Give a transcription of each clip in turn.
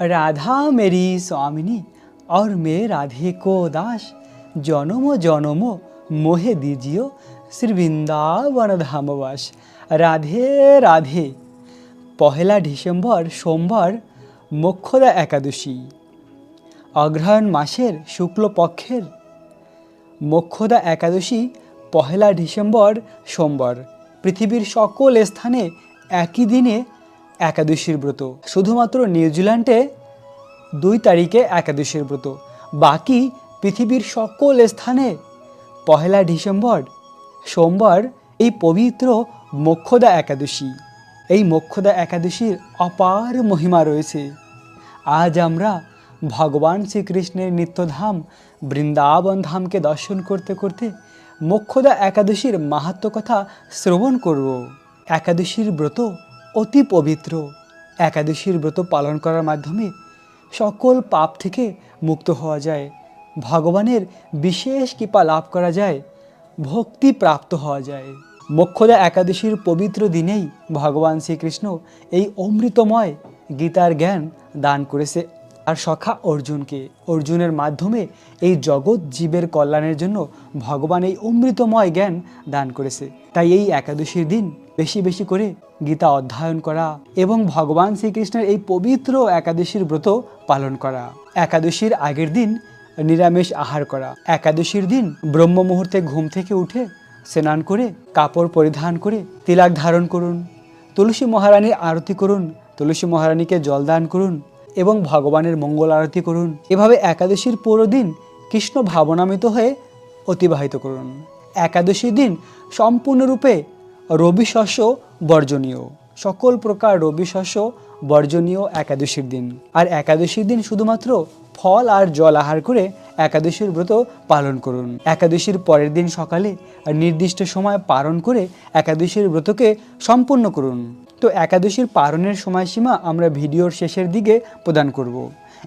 राधा मेरी स्वामिनी और मैं राधे को दास জনম জনম মোহে দিজিও শ্রী বৃন্দাবন ধামবাস রাধে রাধে পহেলা ডিসেম্বর সোমবার মোক্ষদা একাদশী অগ্রহায়ণ মাসের শুক্লপক্ষের মোক্ষদা একাদশী পহেলা ডিসেম্বর সোমবার পৃথিবীর সকল স্থানে একই দিনে একাদশীর ব্রত। শুধুমাত্র নিউজিল্যান্ডে দুই তারিখে একাদশীর ব্রত। বাকি পৃথিবীর সকল স্থানে পহেলা ডিসেম্বর, সোমবার এই পবিত্র মোক্ষদা একাদশী। এই মোক্ষদা একাদশীর অপার মহিমা রয়েছে। আজ আমরা ভগবান শ্রীকৃষ্ণের নিত্যধাম বৃন্দাবন ধামকে দর্শন করতে করতে মোক্ষদা একাদশীর মাহাত্ম কথা শ্রবণ করব। একাদশীর ব্রত অতি পবিত্র। একাদশীর ব্রত পালন করার মাধ্যমে সকল পাপ থেকে মুক্ত হওয়া যায়। ভগবানের বিশেষ কৃপা লাভ করা যায়, ভক্তি প্রাপ্ত হওয়া যায়। মোক্ষদা একাদশীর পবিত্র দিনেই ভগবান শ্রীকৃষ্ণ এই অমৃতময় গীতার জ্ঞান দান করেছে আর সখা অর্জুনকে। অর্জুনের মাধ্যমে এই জগৎ জীবের কল্যাণের জন্য ভগবান এই অমৃতময় জ্ঞান দান করেছে। তাই এই একাদশীর দিন বেশি বেশি করে গীতা অধ্যয়ন করা এবং ভগবান শ্রীকৃষ্ণের এই পবিত্র একাদশীর ব্রত পালন করা। একাদশীর আগের দিন নিরামিষ আহার করা। একাদশীর দিন ব্রহ্ম মুহূর্তে ঘুম থেকে উঠে স্নান করে, কাপড় পরিধান করে তিলাক ধারণ করুন, তুলসী মহারানীর আরতি করুন, তুলসী মহারানীকে জল দান করুন এবং ভগবানের মঙ্গল আরতি করুন। এভাবে একাদশীর পুরো দিন কৃষ্ণ ভাবনামিত হয়ে অতিবাহিত করুন। একাদশীর দিন সম্পূর্ণরূপে রবি শস্য বর্জনীয়। সকল প্রকার রবি শস্য বর্জনীয় একাদশীর দিন। আর একাদশীর দিন শুধুমাত্র ফল আর জল আহার করে একাদশীর ব্রত পালন করুন। একাদশীর পরের দিন সকালে নির্দিষ্ট সময় পালন করে একাদশীর ব্রতকে সম্পূর্ণ করুন। তো একাদশীর পালনের সময়সীমা আমরা ভিডিওর শেষের দিকে প্রদান করব।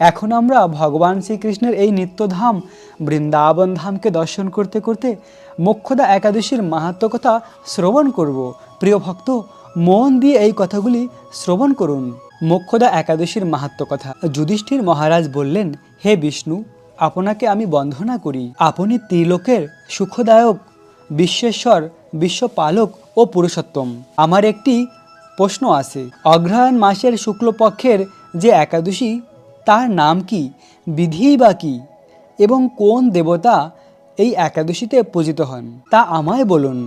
এখন আমরা ভগবান শ্রীকৃষ্ণের এই নিত্যধাম বৃন্দাবন ধামকে দর্শন করতে করতে মোক্ষদা একাদশীর মাহাত্ম কথা শ্রবণ করব। প্রিয় ভক্ত, মন দিয়ে এই কথাগুলি শ্রবণ করুন। মোক্ষদা একাদশীর মাহাত্ম কথা। যুধিষ্ঠির মহারাজ বললেন, হে বিষ্ণু, আপনাকে আমি বন্ধনা করি। আপনি ত্রিলোকের সুখদায়ক, বিশ্বেশ্বর, বিশ্বপালক ও পুরুষোত্তম। আমার একটি প্রশ্ন আছে। অগ্রহায়ণ মাসের শুক্লপক্ষের যে একাদশী, তার নাম কি? বিধি বা কি? এবং কোন দেবতা এই একাদশীতে পূজিত হন। তা আমায় বলুন,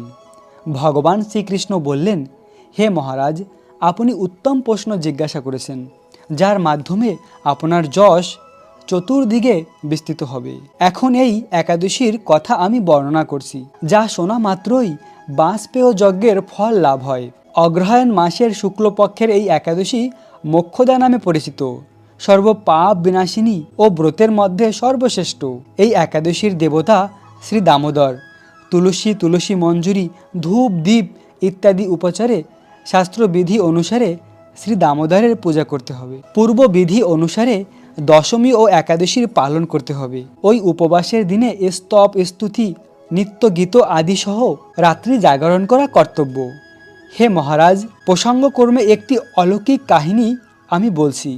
ভগবান শ্রীকৃষ্ণ বললেন, হে মহারাজ, আপনি উত্তম প্রশ্ন জিজ্ঞাসা করেছেন, যার মাধ্যমে আপনার যশ চতুর্দিকে বিস্তৃত হবে। এখন এই একাদশীর কথা আমি বর্ণনা করছি, যা শোনা মাত্রই বাঁশপেয় যজ্ঞের ফল লাভ হয়। অগ্রহায়ণ মাসের শুক্লপক্ষের এই একাদশী মোক্ষদা নামে পরিচিত। সর্ব পাপ বিনাশিনী ও ব্রতের মধ্যে সর্বশ্রেষ্ঠ। এই একাদশীর দেবতা শ্রী দামোদর, তুলসী তুলসী মঞ্জুরি, ধূপ দ্বীপ ইত্যাদি উপচারে শাস্ত্রবিধি অনুসারে শ্রী দামোদরের পূজা করতে হবে। পূর্ব বিধি অনুসারে দশমী ও একাদশীর পালন করতে হবে। ওই উপবাসের দিনে স্তব স্তুতি, নিত্য গীত আদি সহ রাত্রি জাগরণ করা কর্তব্য। হে মহারাজ প্রসঙ্গক্রমে একটি অলৌকিক কাহিনী আমি বলছি।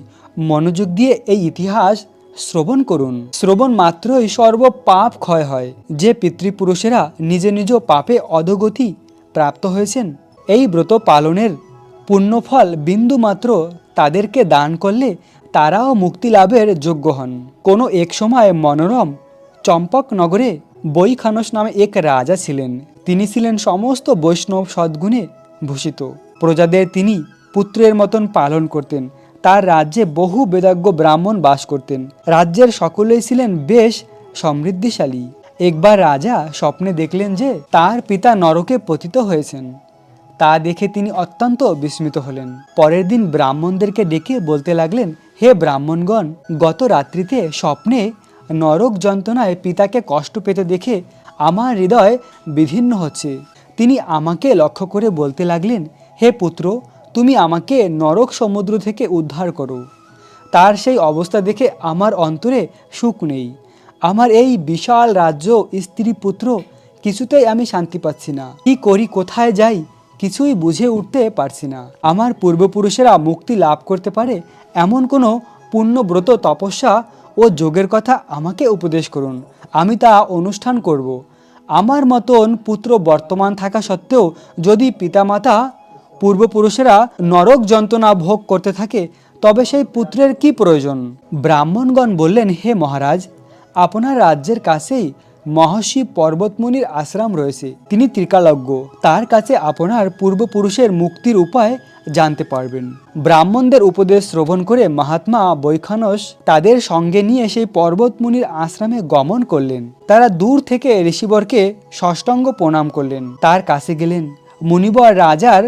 মনোযোগ দিয়ে এই ইতিহাস শ্রবণ করুন। শ্রবণ মাত্রই সর্ব পাপ ক্ষয় হয়। যে পিতৃপুরুষেরা নিজ নিজ পাপে অধগতি প্রাপ্ত হয়েছেন, এই ব্রত পালনের পুণ্যফল বিন্দুমাত্র তাদেরকে দান করলে তারাও মুক্তি লাভের যোগ্য হন। কোনো এক সময় মনোরম চম্পকনগরে বৈখানস নামে এক রাজা ছিলেন। তিনি ছিলেন সমস্ত বৈষ্ণব সদ্গুণে ভূষিত। প্রজাদের তিনি পুত্রের মতন পালন করতেন। তার রাজ্যে বহু বেদাজ্ঞ ব্রাহ্মণ বাস করতেন। রাজ্যের সকলেই ছিলেন বেশ সমৃদ্ধিশালী। একবার রাজা স্বপ্নে দেখলেন যে তার পিতা নরকে পতিত হয়েছেন। তা দেখে তিনি অত্যন্ত বিস্মিত হলেন। পরের দিন ব্রাহ্মণদেরকে ডেকে বলতে লাগলেন, হে ব্রাহ্মণগণ, গত রাত্রিতে স্বপ্নে নরক যন্ত্রণায় পিতাকে কষ্ট পেতে দেখে আমার হৃদয় বিধিন্ন হচ্ছে। তিনি আমাকে লক্ষ্য করে বলতে লাগলেন, হে পুত্র তুমি আমাকে নরক সমুদ্র থেকে উদ্ধার করো। তার সেই অবস্থা দেখে আমার অন্তরে সুখ নেই। আমার এই বিশাল রাজ্য স্ত্রী পুত্র, কিছুতেই আমি শান্তি পাচ্ছি না। কি করি, কোথায় যাই, কিছুই বুঝে উঠতে পারছি না। আমার পূর্বপুরুষেরা মুক্তি লাভ করতে পারে এমন কোনো পুণ্যব্রত তপস্যা ও যোগের কথা আমাকে উপদেশ করুন। আমি তা অনুষ্ঠান করব। আমার মতন পুত্র বর্তমান থাকা সত্ত্বেও যদি পিতামাতা পূর্বপুরুষেরা নরক যন্ত্রণা ভোগ করতে থাকে, তবে সেই পুত্রের কি প্রয়োজন? ব্রাহ্মণগণ বললেন, হে মহারাজ, আপনার রাজ্যের কাছেই মহর্ষি পর্বতমুনির আশ্রম রয়েছে। তিনি ত্রিকালজ্ঞ। তার কাছে আপনার পূর্বপুরুষের মুক্তির উপায় জানতে পারবেন। ব্রাহ্মণদের উপদেশ শ্রবণ করে মহাত্মা বৈখানস তাদের সঙ্গে নিয়ে সেই পর্বতমুনির আশ্রমে গমন করলেন। তারা দূর থেকে ঋষিবরকে ষষ্টাঙ্গ প্রণাম করলেন। তার কাছে গেলেন। মুনিবর রাজার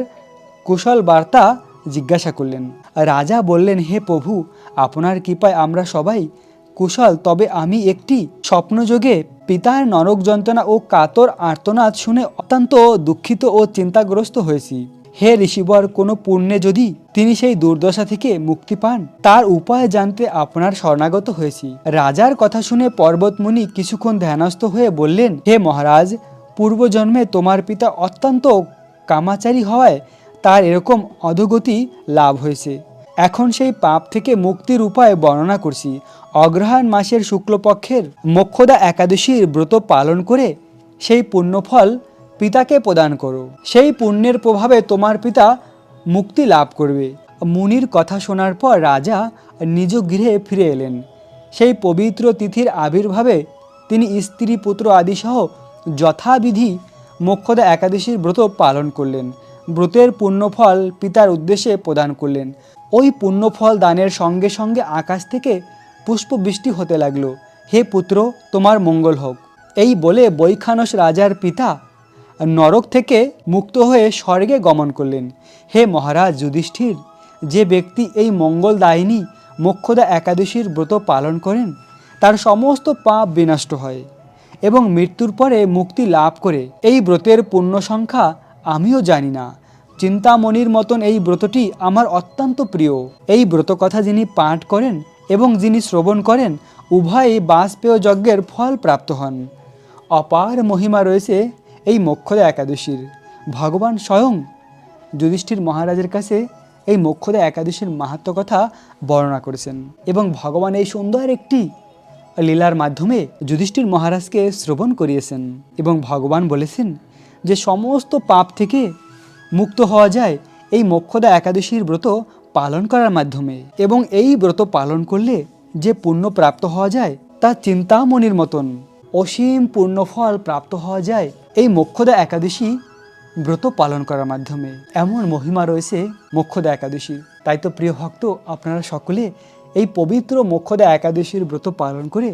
কুশল বার্তা জিজ্ঞাসা করলেন, রাজা বললেন, হে প্রভু, আপনার কৃপায় আমরা সবাই কুশল, তবে আমি একটি স্বপ্নযোগে পিতার নরক যন্ত্রণা ও কাতর আর্তনাদ শুনে অত্যন্ত দুঃখিত ও চিন্তাগ্রস্ত হয়েছি। হে ঋষিবর, কোনো পুণ্যে যদি তিনি সেই দুর্দশা থেকে মুক্তি পান, তার উপায় জানতে আপনার শরণাগত হয়েছি। রাজার কথা শুনে পর্বতমুনি কিছুক্ষণ ধ্যানস্থ হয়ে বললেন, হে মহারাজ, পূর্বজন্মে তোমার পিতা অত্যন্ত কামাচারী হওয়ায় তার এরকম অধোগতি লাভ হয়েছে। এখন সেই পাপ থেকে মুক্তির উপায় বর্ণনা করছি। অগ্রহায়ণ মাসের শুক্লপক্ষের মোক্ষদা একাদশীর ব্রত পালন করে সেই পুণ্যফল পিতাকে প্রদান করো। সেই পুণ্যের প্রভাবে তোমার পিতা মুক্তি লাভ করবে। মুনির কথা শোনার পর রাজা নিজ গৃহে ফিরে এলেন। সেই পবিত্র তিথির আবির্ভাবে তিনি স্ত্রী, পুত্র আদিসহ যথাবিধি মোক্ষদা একাদশীর ব্রত পালন করলেন। ব্রতের পুণ্যফল পিতার উদ্দেশ্যে প্রদান করলেন। ওই পুণ্যফল দানের সঙ্গে সঙ্গে আকাশ থেকে পুষ্পবৃষ্টি হতে লাগল। হে পুত্র, তোমার মঙ্গল হোক। এই বলে বৈখানস রাজার পিতা নরক থেকে মুক্ত হয়ে স্বর্গে গমন করলেন। হে মহারাজ যুধিষ্ঠির, যে ব্যক্তি এই মঙ্গলদায়িনী মোক্ষদা একাদশীর ব্রত পালন করেন, তার সমস্ত পাপ বিনষ্ট হয় এবং মৃত্যুর পরে মুক্তি লাভ করে। এই ব্রতের পূর্ণ সংখ্যা আমিও জানি না। চিন্তামণির মতন এই ব্রতটি আমার অত্যন্ত প্রিয়। এই ব্রত কথা যিনি পাঠ করেন এবং যিনি শ্রবণ করেন উভয়ই বাঁশপেয় যজ্ঞের ফল প্রাপ্ত হন। অপার মহিমা রয়েছে এই মোক্ষদা একাদশীর। ভগবান স্বয়ং যুধিষ্ঠির মহারাজের কাছে এই মোক্ষদা একাদশীর মাহাত্ম কথা বর্ণনা করেছেন এবং ভগবান এই সুন্দর একটি লীলার মাধ্যমে যুধিষ্ঠির মহারাজকে শ্রবণ করিয়েছেন এবং ভগবান বলেছেন যে সমস্ত পাপ থেকে মুক্ত হওয়া যায়, এই মোক্ষদা একাদশীর ব্রত পালন করার মাধ্যমে। এবং এই ব্রত পালন করলে যে পুণ্য প্রাপ্ত হওয়া যায়, তা চিন্তামণির মতন অসীম পুণ্যফল প্রাপ্ত হওয়া যায়, এই মোক্ষদা একাদশী ব্রত পালন করার মাধ্যমে। এমন মহিমা রয়েছে মোক্ষদা একাদশী তাই তো প্রিয় ভক্ত, আপনারা সকলে এই পবিত্র মোক্ষদা একাদশীর ব্রত পালন করে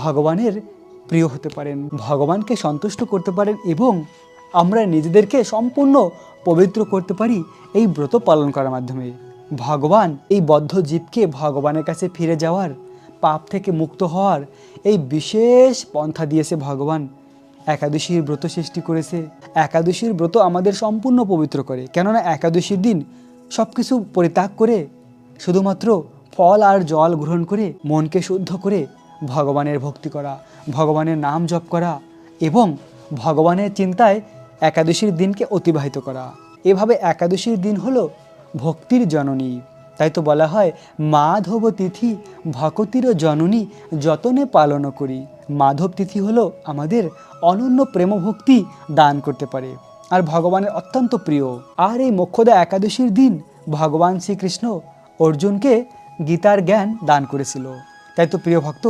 ভগবানের প্রিয় হতে পারেন। ভগবানকে সন্তুষ্ট করতে পারেন এবং আমরা নিজেদেরকে সম্পূর্ণ পবিত্র করতে পারি এই ব্রত পালন করার মাধ্যমে। ভগবান এই বদ্ধ জীবকে ভগবানের কাছে ফিরে যাওয়ার, পাপ থেকে মুক্ত হওয়ার এই বিশেষ পন্থা দিয়েছে ভগবান। একাদশীর ব্রত সৃষ্টি করেছে। একাদশীর ব্রত আমাদের সম্পূর্ণ পবিত্র করে। কেননা একাদশীর দিন সব কিছু পরিত্যাগ করে, শুধুমাত্র ফল আর জল গ্রহণ করে, মনকে শুদ্ধ করে ভগবানের ভক্তি করা, ভগবানের নাম জপ করা এবং ভগবানের চিন্তায় একাদশীর দিনকে অতিবাহিত করা। এভাবে একাদশীর দিন হলো ভক্তির জননী। তাই তো বলা হয়, মাধব তিথি ভকতির জননী যতনে পালন করি। মাধব তিথি হলো আমাদের অনন্য প্রেম ভক্তি দান করতে পারে। আর ভগবানের অত্যন্ত প্রিয়। আর এই মোক্ষদা একাদশীর দিন ভগবান শ্রীকৃষ্ণ অর্জুনকে গীতার জ্ঞান দান করেছিল। তাই তো প্রিয় ভক্ত,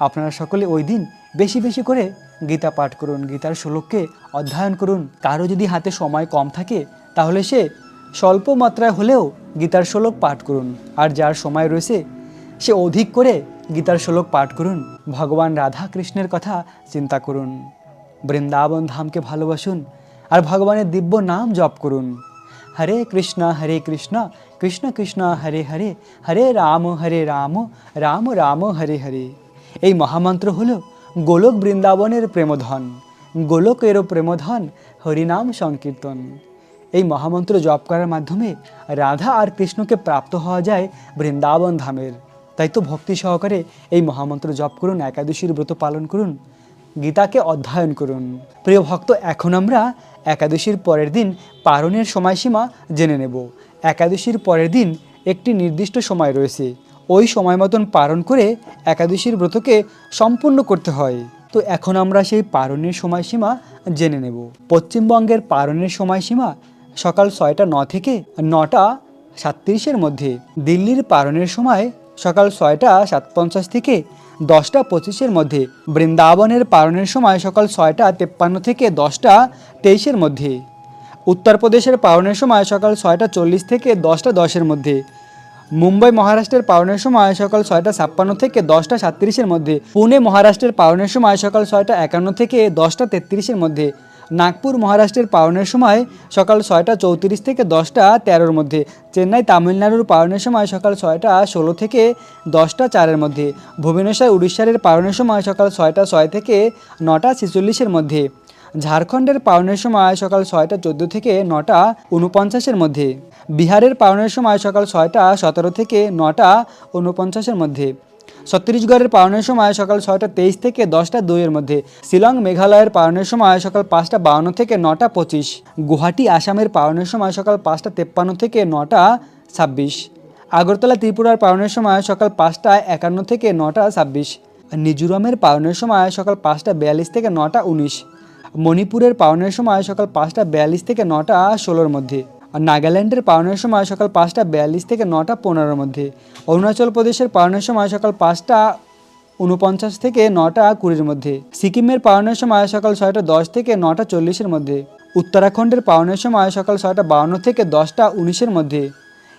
আপনারা সকলে ওই দিন বেশি বেশি করে গীতা পাঠ করুন, গীতার শ্লোককে অধ্যয়ন করুন। কারও যদি হাতে সময় কম থাকে, তাহলে সে স্বল্প মাত্রায় হলেও গীতার শ্লোক পাঠ করুন। আর যার সময় রয়েছে, সে অধিক করে গীতার শ্লোক পাঠ করুন। ভগবান রাধা কৃষ্ণের কথা চিন্তা করুন। বৃন্দাবন ধামকে ভালোবাসুন। আর ভগবানের দিব্য নাম জপ করুন। হরে কৃষ্ণ হরে কৃষ্ণ কৃষ্ণ কৃষ্ণ, হরে হরে হরে রাম হরে রাম রাম রাম, হরে হরে। এই মহামন্ত্র হল গোলক বৃন্দাবনের প্রেমধন, গোলকেরও প্রেমধন, হরিনাম সংকীর্তন। এই মহামন্ত্র জপ করার মাধ্যমে রাধা আর কৃষ্ণকে প্রাপ্ত হওয়া যায় বৃন্দাবন ধামের। তাই তো ভক্তি সহকারে এই মহামন্ত্র জপ করুন, একাদশীর ব্রত পালন করুন, গীতাকে অধ্যয়ন করুন। প্রিয় ভক্ত, এখন আমরা একাদশীর পরের দিন পারণের সময়সীমা জেনে নেব। একাদশীর পরের দিন একটি নির্দিষ্ট সময় রয়েছে। ওই সময় মতন পালন করে একাদশীর ব্রতকে সম্পূর্ণ করতে হয়। তো এখন আমরা সেই পারণের সময়সীমা জেনে নেব। পশ্চিমবঙ্গের পারণের সময়সীমা সকাল ছয়টা ন থেকে নটা সাতত্রিশের মধ্যে। দিল্লির পারণের সময় সকাল ছয়টা সাত পঞ্চাশ থেকে দশটা পঁচিশের মধ্যে। বৃন্দাবনের পারণের সময় সকাল ছয়টা তেপ্পান্ন থেকে দশটা তেইশের মধ্যে। উত্তরপ্রদেশের পারণের সময় সকাল ছয়টা চল্লিশ থেকে দশটা দশের মধ্যে। মুম্বাই মহারাষ্ট্রের পালনের সময় সকাল ছয়টা ছাপ্পান্ন থেকে দশটা সাতত্রিশের মধ্যে, পুনে মহারাষ্ট্রের পালনের সময় সকাল ছয়টা একান্ন থেকে দশটা তেত্রিশের মধ্যে, নাগপুর মহারাষ্ট্রের পালনের সময় সকাল ছয়টা চৌত্রিশ থেকে দশটা তেরোর মধ্যে, চেন্নাই তামিলনাড়ুর পালনের সময় সকাল ছয়টা ষোলো থেকে দশটা চারের মধ্যে, ভুবনেশ্বর উড়িষ্যার পালনের সময় সকাল ছয়টা ছয় থেকে নটা ছেচল্লিশের মধ্যে। ঝাড়খণ্ডের পালনের সময় সকাল ছয়টা চোদ্দ থেকে নটা উনপঞ্চাশের মধ্যে। বিহারের পালনের সময় সকাল ছয়টা সতেরো থেকে নটা উনপঞ্চাশের মধ্যে। ছত্তিশগড়ের পালনের সময় সকাল ছয়টা তেইশ থেকে দশটা দুইয়ের মধ্যে। শিলং মেঘালয়ের পালনের সময় সকাল পাঁচটা বাউন্ন থেকে নটা পঁচিশ। গুয়াহাটি, আসামের পালনের সময় সকাল পাঁচটা তেপ্পান্ন থেকে নটা ছাব্বিশ। আগরতলা, ত্রিপুরার পালনের সময় সকাল পাঁচটা একান্ন থেকে নটা ছাব্বিশ। মিজোরামের পালনের সময় সকাল পাঁচটা বিয়াল্লিশ থেকে নটা উনিশ। মণিপুরের পালনের সময় সকাল পাঁচটা বিয়াল্লিশ থেকে নটা ষোলোর মধ্যে আর নাগাল্যান্ডের পালনের সময় সকাল পাঁচটা বিয়াল্লিশ থেকে নটা পনেরোর মধ্যে। অরুণাচল প্রদেশের পালনের সময় সকাল পাঁচটা উনপঞ্চাশ থেকে নটা কুড়ির মধ্যে। সিকিমের পালনের সময় সকাল ছয়টা দশ থেকে নটা চল্লিশের মধ্যে। উত্তরাখণ্ডের পালনের সময় সকাল ছয়টা বাউন্ন থেকে দশটা উনিশের মধ্যে।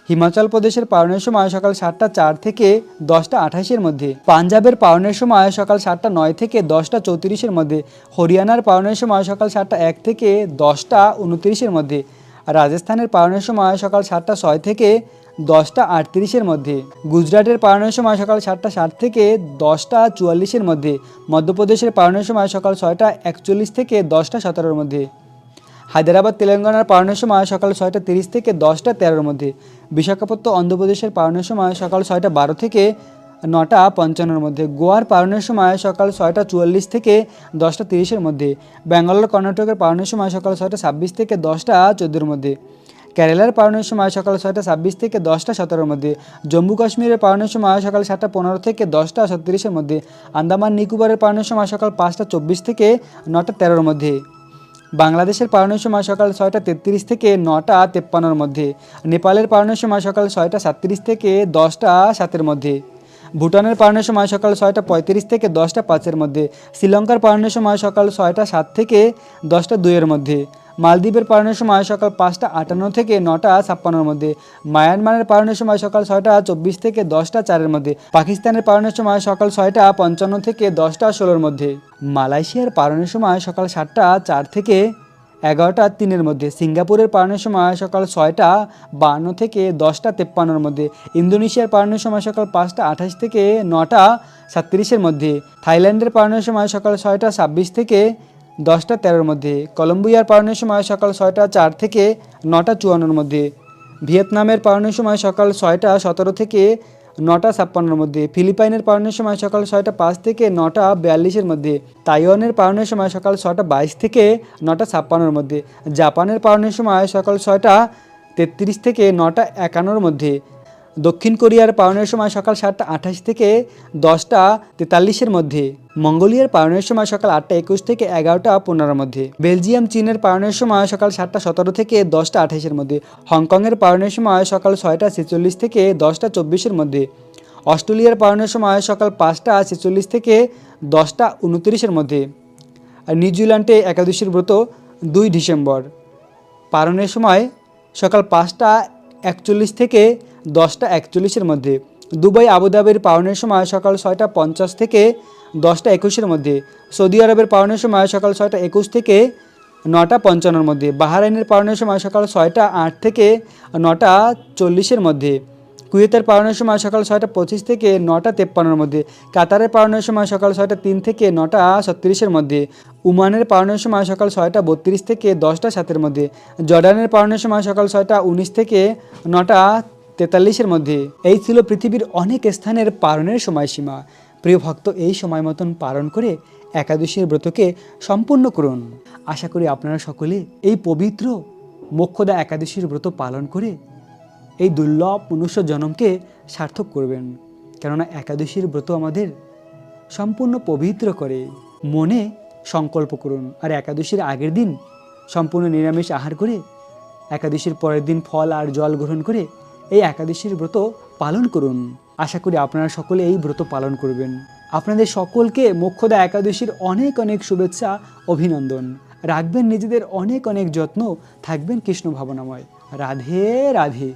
হিমাচল প্রদেশের পালনের সময় সকাল সাতটা চার থেকে দশটা আঠাশের মধ্যে। পাঞ্জাবের পালনের সময় সকাল সাতটা নয় থেকে দশটা চৌত্রিশের মধ্যে। হরিয়ানার পালনের সময় সকাল সাতটা এক থেকে দশটা উনত্রিশের মধ্যে। রাজস্থানের পালনের সময় সকাল সাতটা ছয় থেকে দশটা আটত্রিশের মধ্যে। গুজরাটের পালনের সময় সকাল সাতটা ষাট থেকে দশটা চুয়াল্লিশের মধ্যে। মধ্যপ্রদেশের পালনের সময় সকাল ছয়টা একচল্লিশ থেকে দশটা সতেরোর মধ্যে। হায়দ্রাবাদ, তেলেঙ্গানার পালনের সময় সকাল ছয়টা তিরিশ থেকে দশটা তেরোর মধ্যে। বিশাখাপত্তনম, অন্ধ্রপ্রদেশের পালনের সময় সকাল ছয়টা বারো থেকে নটা পঞ্চান্নর মধ্যে। গোয়ার পালনের সময় সকাল ছয়টা চুয়াল্লিশ থেকে দশটা তিরিশের মধ্যে। ব্যাঙ্গালোর কর্ণাটকের পালনের সময় সকাল ছয়টা ছাব্বিশ থেকে দশটা চোদ্দোর মধ্যে। কেরালার পালনের সময় সকাল ছয়টা ছাব্বিশ থেকে দশটা সতেরোর মধ্যে। জম্মু কাশ্মীরের পালনের সময় সকাল সাতটা পনেরো থেকে দশটা সত্তিরিশের মধ্যে। আন্দামান, নিকোবরের পালনের সময় সকাল পাঁচটা চব্বিশ থেকে নটা তেরোর মধ্যে। বাংলাদেশের পালনের সময় সকাল ছয়টা তেত্রিশ থেকে নটা তেপ্পান্নর মধ্যে, নেপালের পালনের সময় সকাল ছয়টা সাতত্রিশ থেকে দশটা সাতের মধ্যে, ভুটানের পালনের সময় সকাল ছয়টা পঁয়ত্রিশ থেকে দশটা পাঁচের মধ্যে, শ্রীলঙ্কার পালনের সময় সকাল ছয়টা সাত থেকে দশটা দুইয়ের মধ্যে মালদ্বীপের পালনের সময় সকাল পাঁচটা আটান্ন থেকে নটা ছাপ্পান্নর মধ্যে, মায়ানমারের পালনের সময় সকাল ছয়টা চব্বিশ থেকে দশটা চারের মধ্যে, পাকিস্তানের পালনের সময় সকাল ছয়টা পঞ্চান্ন থেকে দশটা ষোলোর মধ্যে, মালয়েশিয়ার পালনের সময় সকাল সাতটা চার থেকে এগারোটা তিনের মধ্যে, সিঙ্গাপুরের পালনের সময় সকাল ছয়টা বান্ন থেকে দশটা তেপ্পান্নর মধ্যে, ইন্দোনেশিয়ার পালনের সময় সকাল পাঁচটা আঠাশ থেকে নটা সাতত্রিশের মধ্যে, থাইল্যান্ডের পালনের সময় সকাল ছয়টা ছাব্বিশ থেকে দশটা তেরোর মধ্যে, কলম্বিয়ার পালনের সময় সকাল ছয়টা চার থেকে নটা চুয়ান্নর মধ্যে, ভিয়েতনামের পালনের সময় সকাল ছয়টা সতেরো থেকে নটা ছাপ্পান্নর মধ্যে, ফিলিপাইনের পালনের সময় সকাল ছয়টা পাঁচ থেকে নটা বিয়াল্লিশের মধ্যে, তাইওয়ানের পালনের সময় সকাল ছয়টা বাইশ থেকে নটা ছাপ্পান্নর মধ্যে, জাপানের পালনের সময় সকাল ছয়টা তেত্রিশ থেকে নটা একান্নর মধ্যে দক্ষিণ কোরিয়ার পালনের সময় সকাল সাতটা আঠাশ থেকে দশটা তেতাল্লিশের মধ্যে, মঙ্গোলিয়ার পালনের সময় সকাল আটটা একুশ থেকে এগারোটা পনেরোর মধ্যে, বেলজিয়াম, চীনের পালনের সময় সকাল সাতটা সতেরো থেকে দশটা আঠাশের মধ্যে, হংকংয়ের পালনের সময় সকাল ছয়টা ছেচল্লিশ থেকে দশটা চব্বিশের মধ্যে, অস্ট্রেলিয়ার পালনের সময় সকাল পাঁচটা ছেচল্লিশ থেকে দশটা উনত্রিশের মধ্যে, আর নিউজিল্যান্ডে একাদশীর ব্রত দুই ডিসেম্বর। পালনের সময় সকাল পাঁচটা একচল্লিশ থেকে দশটা একচল্লিশের মধ্যে। দুবাই, আবুধাবির পালনের সময় সকাল ছয়টা পঞ্চাশ থেকে দশটা একুশের মধ্যে। সৌদি আরবের পালনের সময় সকাল ছয়টা একুশ থেকে নটা পঞ্চান্নর মধ্যে। বাহারাইনের পালনের সময় সকাল ছয়টা আট থেকে নটা চল্লিশের মধ্যে। কুয়েতের পালনের সময় সকাল ছয়টা পঁচিশ থেকে নটা তেপ্পান্নর মধ্যে। কাতারের পালনের সময় সকাল ছয়টা তিন থেকে নটা ছত্রিশের মধ্যে। উমানের পালনের সময় সকাল ছয়টা বত্রিশ থেকে দশটা সাতের মধ্যে। জর্ডানের পালনের সময় সকাল ছয়টা উনিশ থেকে নটা তেতাল্লিশের মধ্যে, এই ছিল পৃথিবীর অনেক স্থানের পালনের সময়সীমা। প্রিয় ভক্ত, এই সময় মতন পালন করে একাদশীর ব্রতকে সম্পূর্ণ করুন। আশা করি আপনারা সকলে এই পবিত্র মোক্ষদা একাদশীর ব্রত পালন করে এই দুর্লভ মনুষ্য জনমকে সার্থক করবেন। কেননা একাদশীর ব্রত আমাদের সম্পূর্ণ পবিত্র করে। মনে সংকল্প করুন। আর একাদশীর আগের দিন সম্পূর্ণ নিরামিষ আহার করে, একাদশীর পরের দিন ফল আর জল গ্রহণ করে এই একাদশীর ব্রত পালন করুন। আশা করি আপনারা সকলে এই ব্রত পালন করবেন। আপনাদের সকলকে মোক্ষদা একাদশীর অনেক অনেক শুভেচ্ছা, অভিনন্দন। রাখবেন নিজেদের অনেক অনেক যত্ন। থাকবেন কৃষ্ণ ভাবনাময়। রাধে রাধে।